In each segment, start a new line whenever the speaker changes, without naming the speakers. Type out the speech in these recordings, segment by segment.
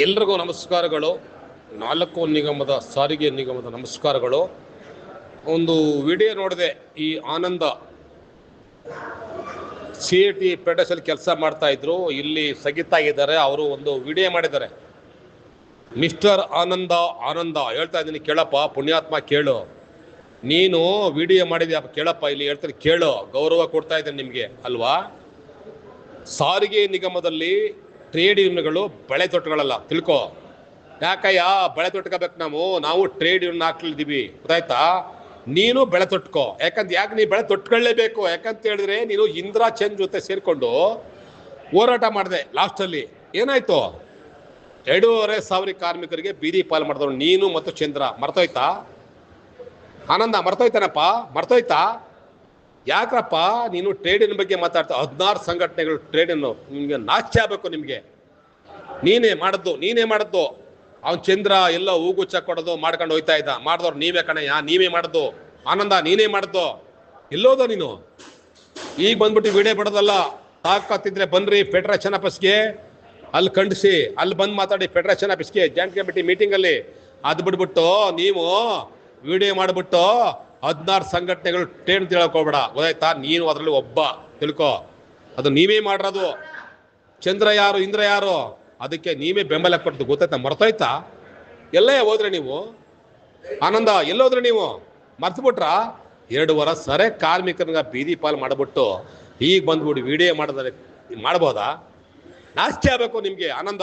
ಎಲ್ರಿಗೂ ನಮಸ್ಕಾರಗಳು. ನಾಲ್ಕು ನಿಗಮದ ಸಾರಿಗೆ ನಿಗಮದ ನಮಸ್ಕಾರಗಳು. ಒಂದು ವಿಡಿಯೋ ನೋಡಿದೆ ಈ ಆನಂದ. ಸಿ ಎ ಟಿ ಪೆಡಸಲ್ಲಿ ಕೆಲಸ ಮಾಡ್ತಾ ಇದ್ರು. ಇಲ್ಲಿ ಸ್ಥಗಿತಾಗಿದ್ದಾರೆ ಅವರು ಒಂದು ವಿಡಿಯೋ ಮಾಡಿದ್ದಾರೆ. ಮಿಸ್ಟರ್ ಆನಂದ ಆನಂದ, ಹೇಳ್ತಾ ಇದ್ದೀನಿ ಕೇಳಪ್ಪ, ಪುಣ್ಯಾತ್ಮ ಕೇಳು. ನೀನು ವಿಡಿಯೋ ಮಾಡಿದ್ಯಾ ಕೇಳಪ್ಪ, ಇಲ್ಲಿ ಹೇಳ್ತಾರೆ ಕೇಳು. ಗೌರವ ಕೊಡ್ತಾ ಇದ್ದೀನಿ ನಿಮಗೆ, ಅಲ್ವಾ? ಸಾರಿಗೆ ನಿಗಮದಲ್ಲಿ ಟ್ರೇಡ್ ಯೂನಿಯನ್ಗಳು ಬಳೆ ತೊಟ್ಕೊಳ್ಳಲ್ಲ ತಿಳ್ಕೊ. ಯಾಕಯ್ಯ, ಬಳೆ ತೊಟ್ಕೋಬೇಕು ನಾವು? ನಾವು ಟ್ರೇಡ್ ಯೂನಿಯನ್ ಹಾಕ್ಲಿದ್ದೀವಿ. ಗೊತ್ತಾಯ್ತಾ? ನೀನು ಬೆಳೆ ತೊಟ್ಕೋ. ಯಾಕಂತ ಯಾಕೆ ನೀ ಬೆಳೆ ತೊಟ್ಕೊಳ್ಳೇಬೇಕು ಯಾಕಂತ ಹೇಳಿದ್ರೆ ನೀನು ಇಂದಿರಾ ಚಂದ್ ಜೊತೆ ಸೇರಿಕೊಂಡು ಹೋರಾಟ ಮಾಡಿದೆ ಲಾಸ್ಟಲ್ಲಿ. ಏನಾಯ್ತು? ಎರಡೂವರೆ ಸಾವಿರ ಕಾರ್ಮಿಕರಿಗೆ ಬೀದಿ ಪಾಲು ಮಾಡಿದ್ರು ನೀನು ಮತ್ತು ಚಂದ್ರ. ಮರ್ತೋಯ್ತಾ? ಆನಂದ, ಮರ್ತೋಯ್ತಾನಪ್ಪ? ಮರ್ತೋಯ್ತಾ? ಯಾಕ್ರಪ್ಪ? ನೀನು ಟ್ರೇಡಿನ ಬಗ್ಗೆ ಮಾತಾಡ್ತಾ ಹದಿನಾರು ಸಂಘಟನೆಗಳು ಟ್ರೇಡನ್ನು ನಿಮಗೆ ನಾಚ್ಯ ಆಗಬೇಕು ನಿಮಗೆ. ನೀನೇ ಮಾಡದ್ದು ನೀನೇ ಮಾಡದ್ದು. ಅವ್ನು ಚಂದ್ರ ಎಲ್ಲ ಹೂಗುಚ್ಚ ಕೊಡೋದು, ಮಾಡ್ಕೊಂಡು ಹೋಯ್ತಾ ಇದ್ದ. ಮಾಡಿದವ್ರು ನೀವೇ ಕಣಯ್ಯ, ನೀವೇ ಮಾಡಿದ್ದು ಆನಂದ, ನೀನೇ ಮಾಡದ್ದು ಎಲ್ಲೋದೋ ನೀನು? ಈಗ ಬಂದ್ಬಿಟ್ಟು ವಿಡಿಯೋ ಬಿಡೋದಲ್ಲ. ತಾಕತ್ತಿದ್ರೆ ಬನ್ರಿ ಫೆಡರೇಷನ್ ಆಫೀಸ್ಗೆ ಅಲ್ಲಿ ಖಂಡಿಸಿ, ಅಲ್ಲಿ ಬಂದು ಮಾತಾಡಿ ಫೆಡರೇಷನ್ ಆಫೀಸ್ಗೆ ಜಾಯಿಂಟ್ ಕಮಿಟಿ ಮೀಟಿಂಗಲ್ಲಿ ಅದು ಬಿಟ್ಬಿಟ್ಟು ನೀವು ವಿಡಿಯೋ ಮಾಡಿಬಿಟ್ಟು ಹದಿನಾರು ಸಂಘಟನೆಗಳು ಟ್ರೇನ್ ತಿಳ್ಕೊಬೇಡ. ಗೊತ್ತಾಯ್ತಾ? ನೀನು ಅದರಲ್ಲಿ ಒಬ್ಬ. ತಿಳ್ಕೊ. ಅದು ನೀವೇ ಮಾಡಿರೋದು. ಚಂದ್ರ ಯಾರು, ಇಂದ್ರ ಯಾರು? ಅದಕ್ಕೆ ನೀವೇ ಬೆಂಬಲ ಕೊಟ್ಟು ಗೊತ್ತಾಯ್ತಾ? ಮರ್ತೋಯ್ತಾ? ಎಲ್ಲೇ ಹೋದ್ರೆ ನೀವು? ಆನಂದ ಎಲ್ಲೋದ್ರೆ ನೀವು? ಮರ್ತುಬಿಟ್ರ? ಎರಡು ವರ ಸರೆ ಕಾರ್ಮಿಕರನ್ನ ಬೀದಿ ಪಾಲು ಮಾಡಿಬಿಟ್ಟು ಈಗ ಬಂದ್ಬಿಟ್ಟು ವಿಡಿಯೋ ಮಾಡಿದ್ರೆ ಮಾಡ್ಬೋದಾ? ನಾಸ್ತಿ ಆಗಬೇಕು ನಿಮಗೆ, ಆನಂದ.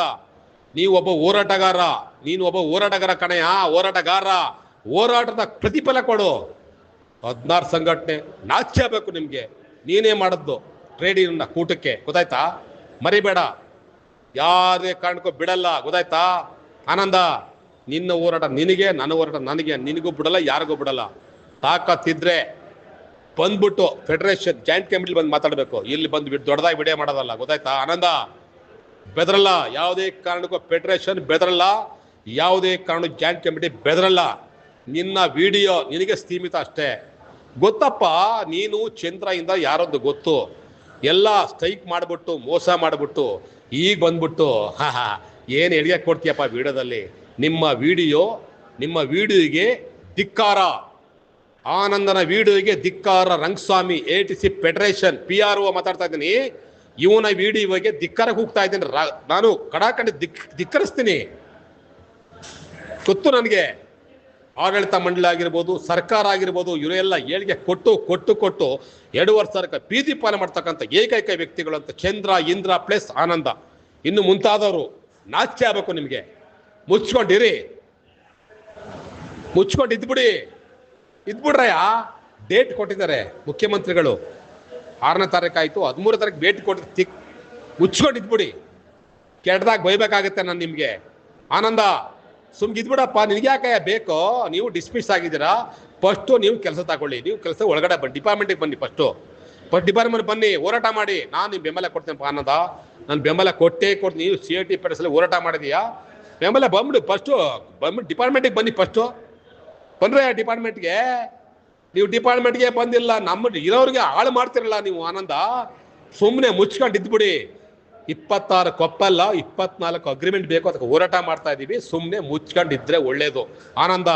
ನೀವು ಒಬ್ಬ ಹೋರಾಟಗಾರ. ನೀನು ಒಬ್ಬ ಹೋರಾಟಗಾರ ಕಣಯ್ಯ. ಹೋರಾಟಗಾರ. ಹೋರಾಟದ ಪ್ರತಿಫಲ ಕೊಡು. ಹದಿನಾರು ಸಂಘಟನೆ ನಾಚ್ಯ ಬೇಕು ನಿಮಗೆ. ನೀನೇ ಮಾಡದ್ದು ಟ್ರೇಡ್ ಯೂನಿಯನ್ನ ಕೂಟಕ್ಕೆ. ಗೊತ್ತಾಯ್ತಾ? ಮರಿಬೇಡ. ಯಾರೇ ಕಾರಣಕ್ಕೂ ಬಿಡಲ್ಲ. ಗೊತ್ತಾಯ್ತಾ? ಆನಂದ, ನಿನ್ನ ಹೋರಾಟ ನಿನಗೆ, ನನ್ನ ಹೋರಾಟ ನನಗೆ, ನಿನಗೂ ಬಿಡಲ್ಲ, ಯಾರಿಗೂ ಬಿಡಲ್ಲ. ತಾಕತ್ತಿದ್ರೆ ಬಂದ್ಬಿಟ್ಟು ಫೆಡರೇಷನ್ ಜಾಯಿಂಟ್ ಕಮಿಟಿ ಬಂದು ಮಾತಾಡಬೇಕು. ಇಲ್ಲಿ ಬಂದು ದೊಡ್ಡದಾಗಿ ವಿಡಿಯೋ ಮಾಡೋದಲ್ಲ. ಗೊತ್ತಾಯ್ತಾ? ಆನಂದ, ಬೆದರಲ್ಲ. ಯಾವುದೇ ಕಾರಣಕ್ಕೂ ಫೆಡರೇಷನ್ ಬೆದರಲ್ಲ. ಯಾವುದೇ ಕಾರಣಕ್ಕೂ ಜಾಯಿಂಟ್ ಕಮಿಟಿ ಬೆದರಲ್ಲ. ನಿನ್ನ ವಿಡಿಯೋ ನಿನಗೆ ಸೀಮಿತ ಅಷ್ಟೇ. ಗೊತ್ತಪ್ಪ, ನೀನು ಚಂದ್ರಯಿಂದ ಯಾರೊಂದು ಗೊತ್ತು? ಎಲ್ಲ ಸ್ಟ್ರೈಕ್ ಮಾಡಿಬಿಟ್ಟು, ಮೋಸ ಮಾಡಿಬಿಟ್ಟು, ಈಗ ಬಂದ್ಬಿಟ್ಟು, ಹಾ ಏನು ಎಳಿಗೆ ಕೊಡ್ತೀಯಪ್ಪ ವಿಡಿಯೋದಲ್ಲಿ? ನಿಮ್ಮ ವಿಡಿಯೋ, ನಿಮ್ಮ ವಿಡಿಯೋಗೆ ಧಿಕ್ಕಾರ. ಆನಂದನ ವಿಡಿಯೋಗೆ ಧಿಕ್ಕಾರ. Rangaswamy, A T C federation P R O ಮಾತಾಡ್ತಾ ಇದ್ದೀನಿ. ಇವನ ವಿಡಿಯೋಗೆ ಧಿಕ್ಕಾರಕ್ಕೆ ಹೋಗ್ತಾ ಇದ್ದೀನಿ. ನಾನು ಕಡಾಕಂಡು ದಿಕ್ ಧಿಕ್ಕರಿಸ್ತೀನಿ. ಗೊತ್ತು ನನಗೆ? ಆಡಳಿತ ಮಂಡಳಿ ಆಗಿರ್ಬೋದು, ಸರ್ಕಾರ ಆಗಿರ್ಬೋದು ಇವರೆಲ್ಲ ಏಳಿಗೆ ಕೊಟ್ಟು ಕೊಟ್ಟು ಕೊಟ್ಟು ಎರಡು ವರ್ಷ ಸರ್ಕ ಬೀದಿ ಪಾಲ ಮಾಡ್ತಕ್ಕಂಥ ಏಕೈಕ ವ್ಯಕ್ತಿಗಳು ಅಂತ ಚಂದ್ರ, ಇಂದ್ರ ಪ್ಲಸ್ ಆನಂದ. ಇನ್ನು ಮುಂತಾದವರು ನಾಚಿಕೆ ಆಗಬೇಕು ನಿಮಗೆ. ಮುಚ್ಕೊಂಡಿರಿ. ಮುಚ್ಕೊಂಡು ಇದ್ಬಿಡಿ. ಇದ್ಬಿಡ್ರಯ್ಯ. ಡೇಟ್ ಕೊಟ್ಟಿದ್ದಾರೆ ಮುಖ್ಯಮಂತ್ರಿಗಳು. ಆರನೇ ತಾರೀಕು ಆಯಿತು, ಹದಿಮೂರನೇ ತಾರೀಕು ಭೇಟಿ ಕೊಟ್ಟು ತಿಕ್ ಮುಚ್ಕೊಂಡು ಇದ್ಬಿಡಿ ಕೆಟ್ಟದಾಗ ಬೈಬೇಕಾಗತ್ತೆ ನಾನು ನಿಮಗೆ. ಆನಂದ. ಸುಮ್ಗಿದ್ಬಿಡಪ್ಪ ನಿನ್ಗೆ ಯಾಕೆ ಬೇಕೋ? ನೀವು ಡಿಸ್ಮಿಸ್ ಆಗಿದ್ದೀರಾ? ಫಸ್ಟು ನೀವು ಕೆಲಸ ತಗೊಳ್ಳಿ. ನೀವು ಕೆಲಸ ಒಳಗಡೆ ಬನ್ನಿ ಡಿಪಾರ್ಟ್ಮೆಂಟಿಗೆ ಬನ್ನಿ ಫಸ್ಟು ಫಸ್ಟ್ ಡಿಪಾರ್ಟ್ಮೆಂಟ್ ಬನ್ನಿ, ಹೋರಾಟ ಮಾಡಿ. ನಾನು ನಿಮ್ಗೆ ಬೆಂಬಲ ಕೊಡ್ತೇನೆ ಆನಂದ ನಾನು ಬೆಂಬಲ ಕೊಟ್ಟೇ ಕೊಡ್ತೀನಿ. ನೀವು ಸಿ ಐ ಟಿ ಪೆಡಸಲ್ಲಿ ಹೋರಾಟ ಮಾಡಿದೀಯಾ? ಬೆಂಬಲ ಬಂದ್ಬಿಡು ಫಸ್ಟು ಬಂದ್ಬಿಟ್ಟು ಡಿಪಾರ್ಟ್ಮೆಂಟಿಗೆ ಬನ್ನಿ ಫಸ್ಟು ಬಂದ್ರೆ ಡಿಪಾರ್ಟ್ಮೆಂಟ್ಗೆ ನೀವು ಡಿಪಾರ್ಟ್ಮೆಂಟ್ಗೆ ಬಂದಿಲ್ಲ ನಮ್ಮ ಇರೋರಿಗೆ ಹಾಳು ಮಾಡ್ತಿರಲ್ಲ ನೀವು ಆನಂದ? ಸುಮ್ಮನೆ ಮುಚ್ಕೊಂಡು ಇದ್ಬಿಡಿ. ಇಪ್ಪತ್ತಾರು ಕೊಪ್ಪಲ್ಲ, ಇಪ್ಪತ್ನಾಲ್ಕು ಅಗ್ರಿಮೆಂಟ್ ಬೇಕು ಅದಕ್ಕೆ ಹೋರಾಟ ಮಾಡ್ತಾ ಇದ್ದೀವಿ ಸುಮ್ಮನೆ ಮುಚ್ಕೊಂಡಿದ್ರೆ ಒಳ್ಳೇದು. ಆನಂದ,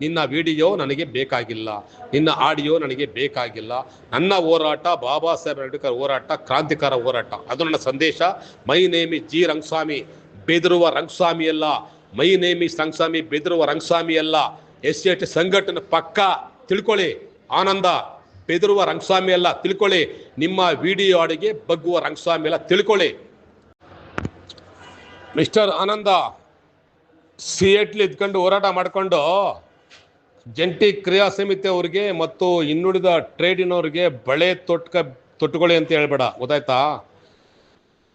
ನಿನ್ನ ವಿಡಿಯೋ ನನಗೆ ಬೇಕಾಗಿಲ್ಲ. ನಿನ್ನ ಆಡಿಯೋ ನನಗೆ ಬೇಕಾಗಿಲ್ಲ. ನನ್ನ ಹೋರಾಟ ಬಾಬಾ ಸಾಹೇಬ್ ಅಂಬೇಡ್ಕರ್ ಹೋರಾಟ, ಕ್ರಾಂತಿಕಾರ ಹೋರಾಟ. ಅದು ನನ್ನ ಸಂದೇಶ. ಮೈ ನೇಮಿ ಜಿ ರಂಗಸ್ವಾಮಿ ಬೆದರುವ ರಂಗಸ್ವಾಮಿ ಅಲ್ಲ. ಮೈ ನೇಮಿ ರಂಗಸ್ವಾಮಿ ಬೆದರುವ ರಂಗಸ್ವಾಮಿ ಅಲ್ಲ. ಎಸ್ ಟಿ ಸಂಘಟನೆ ಪಕ್ಕ ತಿಳ್ಕೊಳ್ಳಿ. ಆನಂದ, ಬೆದರುವ ರಂಗಸ್ವಾಮಿ ಅಲ್ಲ. ತಿಳ್ಕೊಳ್ಳಿ. ನಿಮ್ಮ ವಿಡಿಯೋ ಆಡಿಗೆ ಬಗ್ಗುವ ರಂಗಸ್ವಾಮಿ ಅಲ್ಲ. ತಿಳ್ಕೊಳ್ಳಿ. ಮಿಸ್ಟರ್ ಆನಂದ ಸಿ ಎಟ್ಲಿ ಇದ್ಕೊಂಡು ಹೋರಾಟ ಮಾಡಿಕೊಂಡು ಜಂಟಿ ಕ್ರಿಯಾ ಸಮಿತಿ ಅವ್ರಿಗೆ ಮತ್ತು ಇನ್ನುಳಿದ ಟ್ರೇಡಿನವ್ರಿಗೆ ಬಳೆ ತೊಟ್ಕ ತೊಟ್ಕೊಳ್ಳಿ ಅಂತ ಹೇಳ್ಬೇಡ. ಗೊತ್ತಾಯ್ತಾ?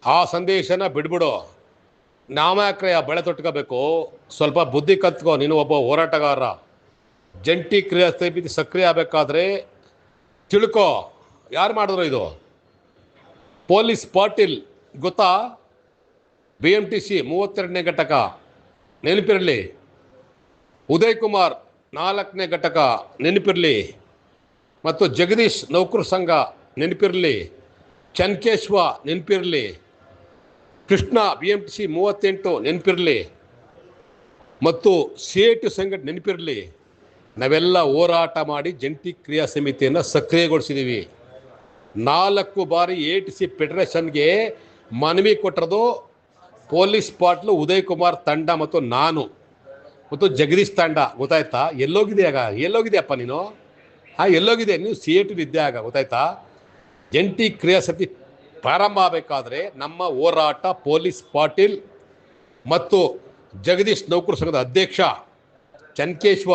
ಆ ಸಂದೇಶನ ಬಿಡ್ಬಿಡು. ನಾಮ ಆ ಬಳೆ ತೊಟ್ಕೋಬೇಕು. ಸ್ವಲ್ಪ ಬುದ್ಧಿ ಕತ್ಕೋ. ನೀನು ಒಬ್ಬ ಹೋರಾಟಗಾರ. ಜಂಟಿ ಕ್ರಿಯಾ ಸಮಿತಿ ಸಕ್ರಿಯ ಆಗಬೇಕಾದ್ರೆ ತಿಳ್ಕೊ. ಯಾರು ಮಾಡಿದ್ರು ಇದು? ಪೊಲೀಸ್ ಪಾಟೀಲ್. ಗೊತ್ತಾ? ಬಿ ಎಂ ಟಿ ಸಿ ಮೂವತ್ತೆರಡನೇ ಘಟಕ ನೆನಪಿರಲಿ. ಉದಯ್ ಕುಮಾರ್ ನಾಲ್ಕನೇ ಘಟಕ ನೆನಪಿರಲಿ. ಮತ್ತು ಜಗದೀಶ್ ನೌಕರ ಸಂಘ ನೆನಪಿರಲಿ. ಚನ್ಕೇಶ್ವ ನೆನಪಿರಲಿ. Krishna B M T C ಮೂವತ್ತೆಂಟು ನೆನಪಿರಲಿ. ಮತ್ತು ಸಿ ಐ ಟಿ ಸಂಘಟನೆ ನೆನಪಿರಲಿ. ನಾವೆಲ್ಲ ಹೋರಾಟ ಮಾಡಿ ಜಂಟಿ ಕ್ರಿಯಾ ಸಮಿತಿಯನ್ನು ಸಕ್ರಿಯಗೊಳಿಸಿದ್ದೀವಿ ನಾಲ್ಕು ಬಾರಿ ಎ ಟಿ ಸಿ ಫೆಡರೇಷನ್ಗೆ ಮನವಿ ಕೊಟ್ಟಿರೋದು ಪೊಲೀಸ್ ಸ್ಪಾಟ್ಲು ಉದಯ್ ಕುಮಾರ್ ತಂಡ ಮತ್ತು ನಾನು ಮತ್ತು ಜಗದೀಶ್ ತಂಡ, ಗೊತ್ತಾಯ್ತಾ? ಎಲ್ಲೋಗಿದೆಯಾಗ ಎಲ್ಲೋಗಿದೆಯಪ್ಪ ನೀನು? ಹಾಂ ಎಲ್ಲೋಗಿದೆ ನೀವು ಸಿ ಎ ಇದ್ದೆ ಆಗ, ಗೊತ್ತಾಯ್ತಾ? ಜಂಟಿ ಕ್ರಿಯಾ ಸಮಿತಿ ಪ್ರಾರಂಭ ಆಗಬೇಕಾದ್ರೆ ನಮ್ಮ ಹೋರಾಟ ಪೊಲೀಸ್ ಪಾಟೀಲ್ ಮತ್ತು ಜಗದೀಶ್ ನೌಕರ ಸಂಘದ ಅಧ್ಯಕ್ಷ ಚನ್ಕೇಶ್ವ.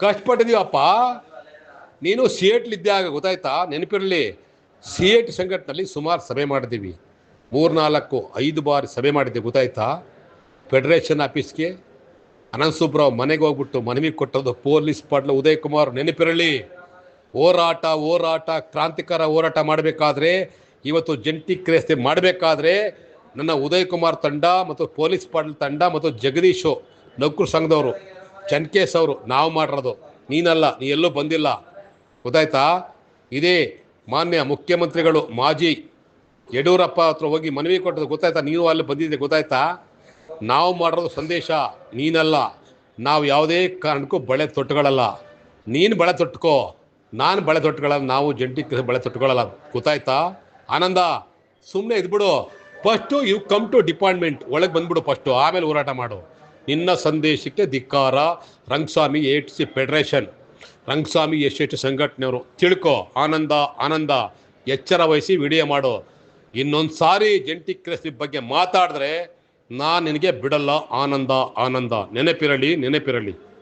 ಕಷ್ಟಪಟ್ಟಿದೀವಪ್ಪ ನೀನು ಸಿ ಎಟ್ಲಿದ್ದೆ ಆಗ, ಗೊತ್ತಾಯ್ತಾ? ನೆನಪಿರಲಿ. ಸಿ ಎಟ್ ಸಂಘಟನೆಯಲ್ಲಿ ಸುಮಾರು ಸಭೆ ಮಾಡಿದ್ದೀವಿ. ಮೂರ್ನಾಲ್ಕು, ಐದು ಬಾರಿ ಸಭೆ ಮಾಡಿದ್ದೆ, ಗೊತ್ತಾಯ್ತಾ? ಫೆಡರೇಷನ್ ಆಫೀಸ್ಗೆ ಅನಂತ ಸುಬ್ರಾವ್ ಮನೆಗೆ ಹೋಗ್ಬಿಟ್ಟು ಮನವಿ ಕೊಟ್ಟದ್ದು ಪೊಲೀಸ್ ಪಾಟ್ಲ ಉದಯ್ ಕುಮಾರ್ ನೆನಪಿರಲಿ. ಹೋರಾಟ ಹೋರಾಟ, ಕ್ರಾಂತಿಕಾರ ಹೋರಾಟ ಮಾಡಬೇಕಾದ್ರೆ, ಇವತ್ತು ಜಂಟಿ ಕ್ರೇಸ್ತೆ ಮಾಡಬೇಕಾದ್ರೆ, ನನ್ನ ಉದಯ್ ಕುಮಾರ್ ತಂಡ ಮತ್ತು ಪೊಲೀಸ್ ಪಾಟೀಲ್ ತಂಡ ಮತ್ತು ಜಗದೀಶು ನೌಕರು ಸಂಘದವರು, ಚನ್ಕೇಶ್ ಅವರು, ನಾವು ಮಾಡಿರೋದು. ನೀನಲ್ಲ, ನೀ ಎಲ್ಲೂ ಬಂದಿಲ್ಲ. ಗೊತ್ತಾಯ್ತಾ? ಇದೇ ಮಾನ್ಯ ಮುಖ್ಯಮಂತ್ರಿಗಳು, ಮಾಜಿ ಯಡಿಯೂರಪ್ಪ ಹತ್ರ ಹೋಗಿ ಮನವಿ ಕೊಟ್ಟದ್ದು ಗೊತ್ತಾಯ್ತಾ? ನೀನು ಅಲ್ಲಿ ಬಂದಿದ್ದೆ ಗೊತ್ತಾಯ್ತಾ? ನಾವು ಮಾಡಿರೋದು ಸಂದೇಶ, ನೀನಲ್ಲ. ನಾವು ಯಾವುದೇ ಕಾರಣಕ್ಕೂ ಬಳೆ ತೊಟ್ಟುಗಳಲ್ಲ ನೀನು ಬಳೆ ತೊಟ್ಕೋ. ನಾನು ಬಳೆ ತೊಟ್ಟುಗಳ ನಾವು ಜಂಟಿ ಬಳೆ ತೊಟ್ಟುಗಳಲ್ಲ ಗೊತ್ತಾಯ್ತಾ? ಆನಂದ ಸುಮ್ಮನೆ ಇದ್ಬಿಡು. First you come to department ಒಳಗೆ ಬಂದ್ಬಿಡು ಫಸ್ಟು ಆಮೇಲೆ ಹೋರಾಟ ಮಾಡು. ನಿನ್ನ ಸಂದೇಶಕ್ಕೆ ಧಿಕ್ಕಾರ. ರಂಗಸ್ವಾಮಿ ಏಟ್ ಸಿ ಫೆಡರೇಷನ್. ರಂಗಸ್ವಾಮಿ ಎಷ್ಟೆಷ್ಟು ಸಂಘಟನೆಯವರು. ತಿಳ್ಕೊ. ಆನಂದ ಆನಂದ. ಎಚ್ಚರ ವಹಿಸಿ ವಿಡಿಯೋ ಮಾಡು. ಇನ್ನೊಂದು ಸಾರಿ ಜಂಟಿ ಕ್ರಿಯೆ ಬಗ್ಗೆ ಮಾತಾಡಿದ್ರೆ ನಾನು ನಿನಗೆ ಬಿಡಲ್ಲ ಆನಂದ ಆನಂದ. ನೆನಪಿರಲಿ ನೆನಪಿರಲಿ.